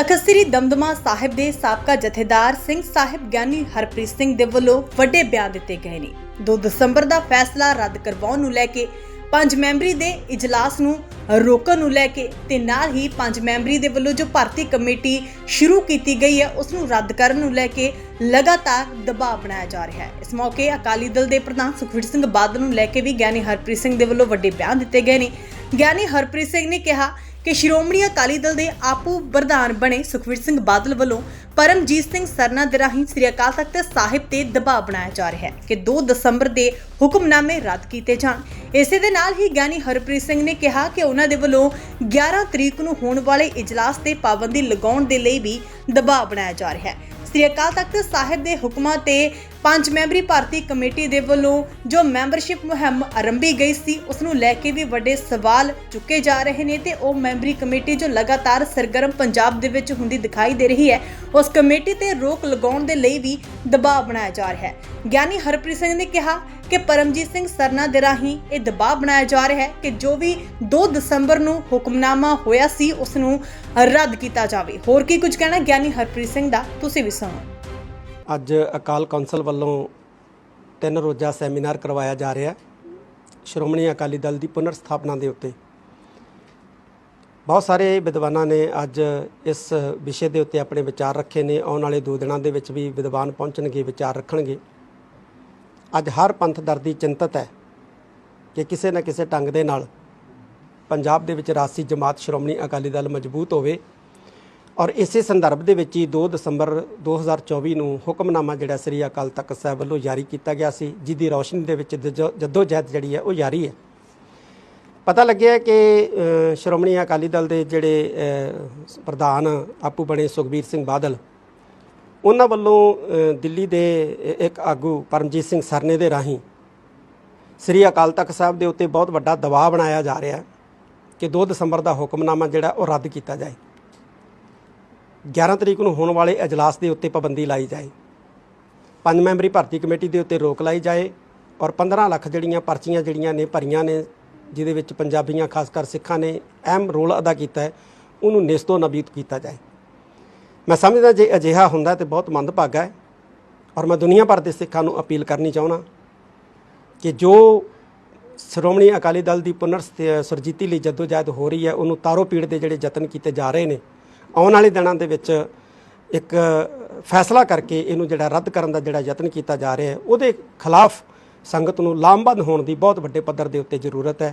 ਤਖਤ ਸ੍ਰੀ ਦਮਦਮਾ ਸਾਹਿਬ ਦੇ ਸਾਬਕਾ ਜਥੇਦਾਰ ਸਿੰਘ ਸਾਹਿਬ ਗਿਆਨੀ ਹਰਪ੍ਰੀਤ ਸਿੰਘ ਦੇ ਵੱਲੋਂ ਵੱਡੇ ਬਿਆਨ ਦਿੱਤੇ ਗਏ ਨੇ। 2 ਦਸੰਬਰ ਦਾ ਫੈਸਲਾ ਰੱਦ ਕਰਵਾਉਣ ਨੂੰ ਲੈ ਕੇ ਪੰਜ ਮੈਂਬਰੀ ਦੇ ਇਜਲਾਸ ਨੂੰ ਰੋਕਣ ਨੂੰ ਲੈ ਕੇ ਤੇ ਨਾਲ ਹੀ ਪੰਜ ਮੈਂਬਰੀ ਦੇ ਵੱਲੋਂ ਜੋ ਭਰਤੀ ਕਮੇਟੀ ਸ਼ੁਰੂ ਕੀਤੀ ਗਈ ਹੈ, ਉਸ ਨੂੰ ਰੱਦ ਕਰਨ ਨੂੰ ਲੈ ਕੇ ਲਗਾਤਾਰ ਦਬਾਅ ਬਣਾਇਆ ਜਾ ਰਿਹਾ ਹੈ। ਇਸ ਮੌਕੇ ਅਕਾਲੀ ਦਲ ਦੇ ਪ੍ਰਧਾਨ ਸੁਖਬੀਰ ਸਿੰਘ ਬਾਦਲ ਨੂੰ ਲੈ ਕੇ ਵੀ ਗਿਆਨੀ ਹਰਪ੍ਰੀਤ ਸਿੰਘ ਦੇ ਵੱਲੋਂ ਵੱਡੇ ਬਿਆਨ ਦਿੱਤੇ ਗਏ ਨੇ। ਗਿਆਨੀ ਹਰਪ੍ਰੀਤ ਸਿੰਘ ਨੇ ਕਿਹਾ ਕਿ ਸ਼੍ਰੋਮਣੀ ਅਕਾਲੀ ਦਲ ਦੇ ਆਪੂ ਪ੍ਰਧਾਨ ਬਣੇ ਸੁਖਬੀਰ ਸਿੰਘ ਬਾਦਲ ਵੱਲੋਂ ਪਰਮਜੀਤ ਸਿੰਘ ਸਰਨਾ ਦੇ ਰਾਹੀਂ ਸ੍ਰੀ ਅਕਾਲ ਤਖਤ ਸਾਹਿਬ ਤੇ ਦਬਾਅ ਬਣਾਇਆ ਜਾ ਰਿਹਾ ਹੈ ਕਿ 2 ਦਸੰਬਰ ਦੇ ਹੁਕਮਨਾਮੇ ਰੱਦ ਕੀਤੇ ਜਾਣ। ਇਸੇ ਦੇ ਨਾਲ ਹੀ ਗਿਆਨੀ ਹਰਪ੍ਰੀਤ ਸਿੰਘ ਨੇ ਕਿਹਾ ਕਿ ਉਹਨਾਂ ਦੇ ਵੱਲੋਂ 11 ਤਰੀਕ ਨੂੰ ਹੋਣ ਵਾਲੇ ਇਜਲਾਸ ਤੇ ਪਾਬੰਦੀ ਲਗਾਉਣ ਦੇ ਲਈ ਵੀ ਦਬਾਅ ਬਣਾਇਆ ਜਾ ਰਿਹਾ ਹੈ। ਸ੍ਰੀ ਅਕਾਲ ਤਖਤ ਸਾਹਿਬ ਦੇ ਹੁਕਮਾਂ ਤੇ ਪੰਜ ਮੈਂਬਰੀ ਭਾਰਤੀ ਕਮੇਟੀ ਦੇ ਵੱਲੋਂ ਜੋ ਮੈਂਬਰਸ਼ਿਪ ਮੁਹਿੰਮ ਆਰੰਭੀ ਗਈ ਸੀ ਉਸ ਨੂੰ ਲੈ ਕੇ ਵੀ ਵੱਡੇ ਸਵਾਲ ਚੁੱਕੇ ਜਾ ਰਹੇ ਨੇ ਤੇ ਉਹ ਮੈਂਬਰੀ ਕਮੇਟੀ ਜੋ ਲਗਾਤਾਰ ਸਰਗਰਮ ਪੰਜਾਬ ਦੇ ਵਿੱਚ ਹੁੰਦੀ ਦਿਖਾਈ ਦੇ ਰਹੀ ਹੈ, ਉਸ ਕਮੇਟੀ ਤੇ ਰੋਕ ਲਗਾਉਣ ਦੇ ਲਈ ਵੀ ਦਬਾਅ ਬਣਾਇਆ ਜਾ ਰਿਹਾ ਹੈ। ਗਿਆਨੀ ਹਰਪ੍ਰੀਤ ਸਿੰਘ ਨੇ ਕਿਹਾ ਕਿ ਪਰਮਜੀਤ ਸਿੰਘ ਸਰਨਾ ਦੇ ਰਾਹੀਂ ਇਹ ਦਬਾਅ ਬਣਾਇਆ ਜਾ ਰਿਹਾ ਹੈ ਕਿ ਜੋ ਵੀ 2 ਦਸੰਬਰ ਨੂੰ ਹੁਕਮਨਾਮਾ ਹੋਇਆ ਸੀ ਉਸ ਨੂੰ ਰੱਦ ਕੀਤਾ ਜਾਵੇ। ਹੋਰ ਕੀ ਕੁਝ ਕਹਿਣਾ ਗਿਆਨੀ ਹਰਪ੍ਰੀਤ ਸਿੰਘ ਦਾ? ਤੁਸੀਂ ਵੀ ਸੁਣੋ ਅੱਜ ਅਕਾਲ ਕੌਂਸਲ ਵੱਲੋਂ ਤਿੰਨ ਰੋਜ਼ਾ ਸੈਮੀਨਾਰ ਕਰਵਾਇਆ ਜਾ ਰਿਹਾ। ਸ਼੍ਰੋਮਣੀ ਅਕਾਲੀ ਦਲ ਦੀ ਪੁਨਰ ਸਥਾਪਨਾ ਦੇ ਉੱਤੇ। ਬਹੁਤ ਸਾਰੇ ਵਿਦਵਾਨਾਂ ਨੇ ਅੱਜ ਇਸ ਵਿਸ਼ੇ ਦੇ ਉੱਤੇ ਆਪਣੇ ਵਿਚਾਰ ਰੱਖੇ ਨੇ। ਆਉਣ ਵਾਲੇ ਦੋ ਦਿਨਾਂ ਦੇ ਵਿੱਚ ਵੀ ਵਿਦਵਾਨ ਪਹੁੰਚਣਗੇ, ਵਿਚਾਰ ਰੱਖਣਗੇ। ਅੱਜ ਹਰ ਪੰਥ ਦਰਦੀ ਚਿੰਤਤ ਹੈ ਕਿ ਕਿਸੇ ਨਾ ਕਿਸੇ ਢੰਗ ਦੇ ਨਾਲ ਪੰਜਾਬ ਦੇ ਵਿੱਚ ਰਾਸੀ ਜਮਾਤ ਸ਼੍ਰੋਮਣੀ ਅਕਾਲੀ ਦਲ ਮਜ਼ਬੂਤ ਹੋਵੇ। ਔਰ ਇਸੇ ਸੰਦਰਭ ਦੇ ਵਿੱਚ ਹੀ 2 ਦਸੰਬਰ 2024 ਨੂੰ ਹੁਕਮਨਾਮਾ ਜਿਹੜਾ ਸ੍ਰੀ ਅਕਾਲ ਤਖਤ ਸਾਹਿਬ ਵੱਲੋਂ ਜਾਰੀ ਕੀਤਾ ਗਿਆ ਸੀ, ਜਿਹਦੀ ਰੌਸ਼ਨੀ ਦੇ ਵਿੱਚ ਜੱਦੋ ਜਹਿਦ ਜਿਹੜੀ ਹੈ ਉਹ ਜਾਰੀ ਹੈ। ਪਤਾ ਲੱਗਿਆ ਕਿ ਸ਼੍ਰੋਮਣੀ ਅਕਾਲੀ ਦਲ ਦੇ ਜਿਹੜੇ ਪ੍ਰਧਾਨ ਆਪੂ ਬਣੇ ਸੁਖਬੀਰ ਸਿੰਘ ਬਾਦਲ, ਉਹਨਾਂ ਵੱਲੋਂ ਦਿੱਲੀ ਦੇ ਇੱਕ ਆਗੂ ਪਰਮਜੀਤ ਸਿੰਘ ਸਰਨੇ ਦੇ ਰਾਹੀਂ ਸ੍ਰੀ ਅਕਾਲ ਤਖਤ ਸਾਹਿਬ ਦੇ ਉੱਤੇ ਬਹੁਤ ਵੱਡਾ ਦਬਾਅ ਬਣਾਇਆ ਜਾ ਰਿਹਾ ਕਿ 2 ਦਸੰਬਰ ਦਾ ਹੁਕਮਨਾਮਾ ਜਿਹੜਾ ਉਹ ਰੱਦ ਕੀਤਾ ਜਾਏ। 11 ਤਰੀਕ ਨੂੰ ਹੋਣ ਵਾਲੇ ਅਜਲਾਸ ਦੇ ਉੱਤੇ ਪਾਬੰਦੀ ਲਾਈ ਜਾਏ। ਪੰਜ ਮੈਂਬਰੀ ਭਰਤੀ ਕਮੇਟੀ ਦੇ ਉੱਤੇ ਰੋਕ ਲਾਈ ਜਾਏ ਔਰ 15 ਲੱਖ ਜਿਹੜੀਆਂ ਪਰਚੀਆਂ ਜਿਹੜੀਆਂ ਨੇ ਭਰੀਆਂ ਨੇ, ਜਿਹਦੇ ਵਿੱਚ ਪੰਜਾਬੀਆਂ ਖਾਸ ਕਰ ਸਿੱਖਾਂ ਨੇ ਅਹਿਮ ਰੋਲ ਅਦਾ ਕੀਤਾ ਹੈ, ਉਹਨੂੰ ਨਿਸਤੋ ਨਬੀਤ ਕੀਤਾ ਜਾਏ। ਮੈਂ ਸਮਝਦਾ ਜੇ ਅਜਿਹਾ ਹੁੰਦਾ ਤੇ ਬਹੁਤ ਮੰਦਭਾਗਾ ਹੈ ਔਰ ਮੈਂ ਦੁਨੀਆ ਭਰ ਦੇ ਸਿੱਖਾਂ ਨੂੰ ਅਪੀਲ ਕਰਨੀ ਚਾਹੁੰਦਾ ਕਿ ਜੋ ਸ਼੍ਰੋਮਣੀ ਅਕਾਲੀ ਦਲ ਦੀ ਪੁਨਰ ਸੁਰਜੀਤੀ ਲਈ ਜਦੋਜਹਿਦ ਹੋ ਰਹੀ ਹੈ, ਉਹਨੂੰ ਤਾਰੋ ਪੀੜ ਦੇ ਜਿਹੜੇ ਯਤਨ ਕੀਤੇ ਜਾ ਰਹੇ ਨੇ ਆਉਣ ਵਾਲੇ ਦਿਨਾਂ ਦੇ ਵਿੱਚ ਇੱਕ ਫੈਸਲਾ ਕਰਕੇ ਇਹਨੂੰ ਜਿਹੜਾ ਰੱਦ ਕਰਨ ਦਾ ਜਿਹੜਾ ਯਤਨ ਕੀਤਾ ਜਾ ਰਿਹਾ ਹੈ, ਉਹਦੇ ਖਿਲਾਫ ਸੰਗਤ ਨੂੰ ਲਾਮਬੰਦ ਹੋਣ ਦੀ ਬਹੁਤ ਵੱਡੇ ਪੱਧਰ ਦੇ ਉੱਤੇ ਜ਼ਰੂਰਤ ਹੈ।